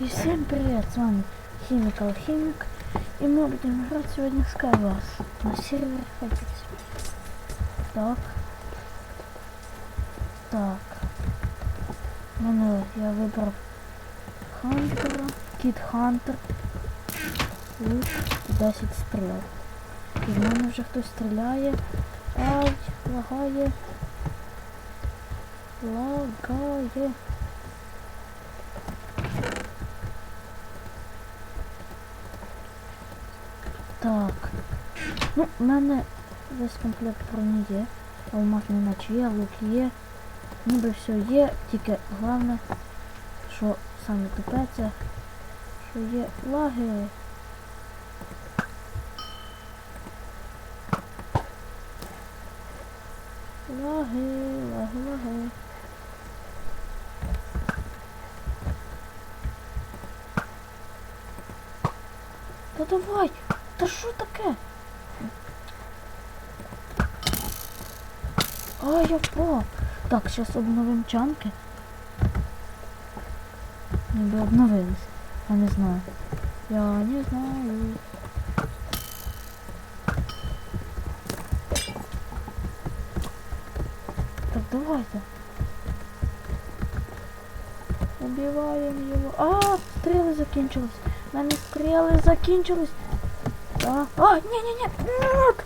И всем привет, с вами Химик Алхимик. И мы будем играть сегодня в Skywars на сервере Хаббитс. Так. Так. Мене я вибрав Хантера, Кіт Хантер. Лук 10 стріл. І в мене вже хтось стріляє. Ай, лагає. Лагає. Так. Ну, в мене весь комплект броні є. Алмаз не наче є, лук є. Ніби все є, тільки головне, що саме тупе це, що є лаги. Лаги, лаги, лаги. Та давай! Та що таке? А, я впав. Так, зараз обновимо чанки. Ніби обновились. Я не знаю. Я не знаю. Так, давайте. Убиваем его. А, стрелы закончились. У мене стрелы закончились. А, а, не-не-не. Нет.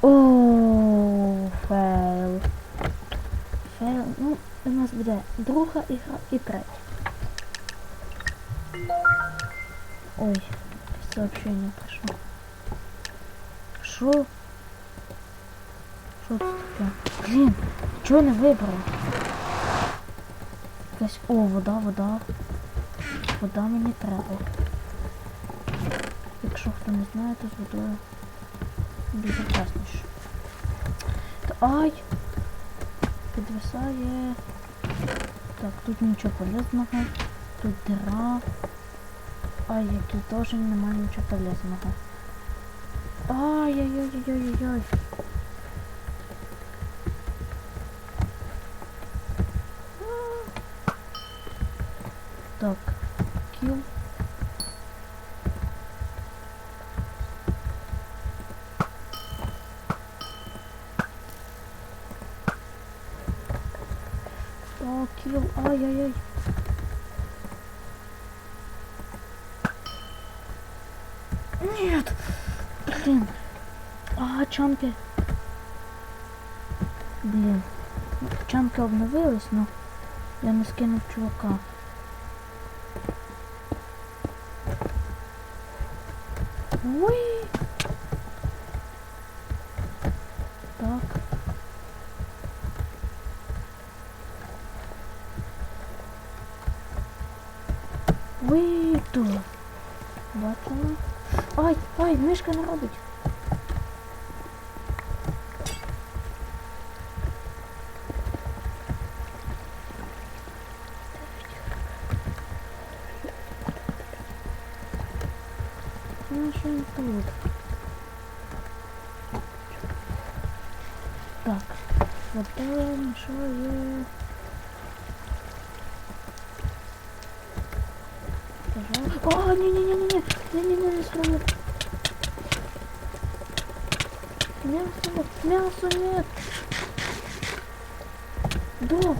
О, фейл. Фейл. Ну, у нас буде друга ігра і третя. Ой, якесь сообщення пришло. Що? Що це таке? Блін, чого не вибрала? Якась... О, вода, вода. Вода мені треба. Якщо хто не знає, то з водою безпечніше. Та ай! Підвисає. Так, тут нічого полезного. Тут дира. Ай, який теж немає нічого полезного. Ай-яй-яй-яй-яй-яй. Так, О, кіл, ай-яй-яй. Нет! Блин. А, чанки. Блин. Чанки обновились, но я не скинув чувака. Ой. Вийду. Бачимо. Ай, ай, мишка не робить. Ну, тут? Так, вот там що є? О, не-не-не-не-не, не-не-не, не сразу. Мясо, мясо нет. Да.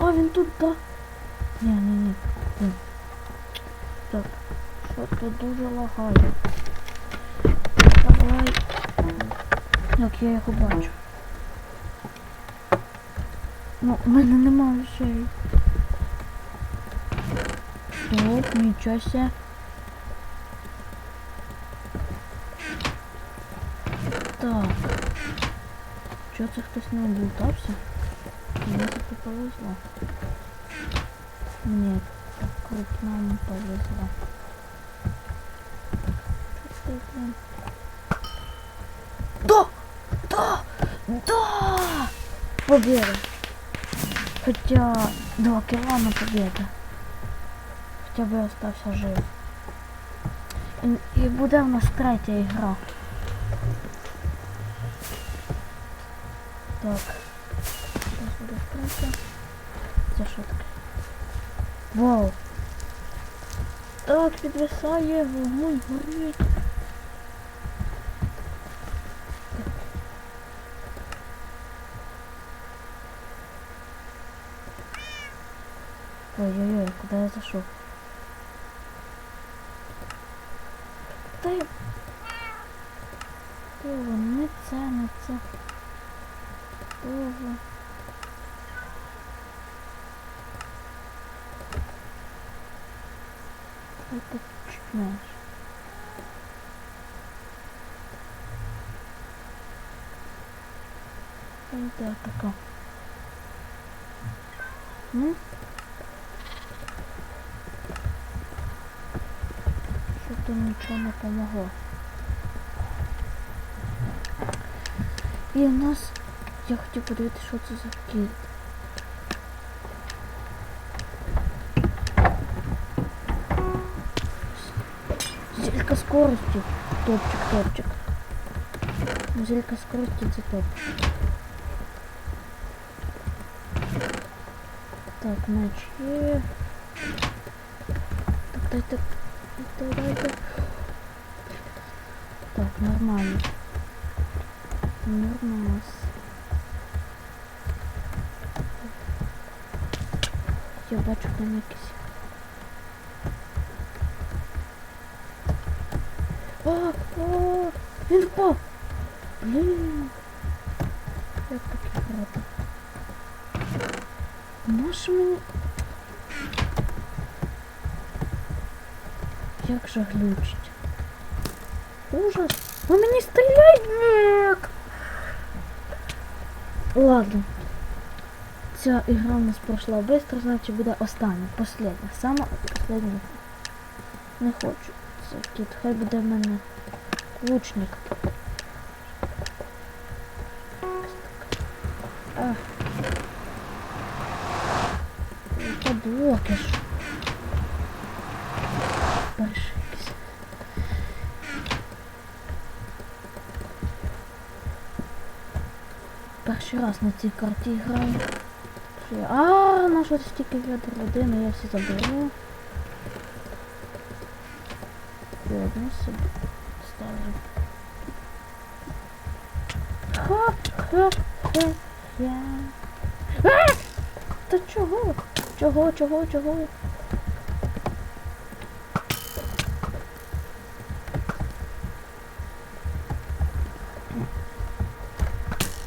А, він тут, да. Ні, ні. Ні. Так, що тут дуже лагає. Давай. Як я його бачу. Ну, в мене немає шеї. Стоп, нічого ся. Так. Чого це хтось не облутався? Мені це повезло. Ні, так крупно не повезло. Що це, блін? Да! Да! Да! Победа! Хотя два кило на победа. Хотя бы остался жив. І, і буде в нас третя ігра. Так. Зараз буде третя. Це що таке? Вау! Так, підвисає, вогонь горить. Ой-ой-ой, куда я зашел? Та й... Пиво, не це. Пиво. Это меньше. Це така. Ну? Що-то нічого не помогло. І у нас... Я хотів подивитися, що це за кіт. Зелька скорості. Топчик, топчик. Зелька скорості це топ. Так, меч є. Так, дай, так, дай. Так, нормально. Нормас. Я бачу там якісь. А, а, він впав. Блін. Як таке грати? Може мені... Як же глючить? Ужас. Ви мені стріляють! Ладно. Ця ігра у нас пройшла швидко, значить буде остання, последня. Сама последня. Не хочу. Це кіт. Хай буде в мене лучник. А. Та блоки ж. Перший якийсь. Перший раз на цій карті граю. А, на що стільки ведер родини, я всі заберу. Одну собі ставлю. Ха, ха, ха, я. А! Та чого? Чого, чого, чого?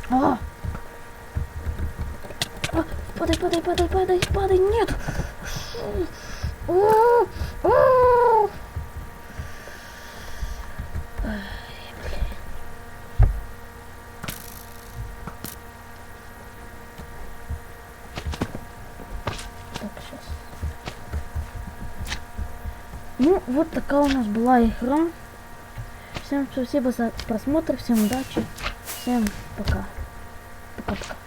А! Падай, падай, падай, падай, падай, нет! Ну, вот такая у нас была игра. Всем спасибо за просмотр, всем удачи, всем пока. Пока-пока.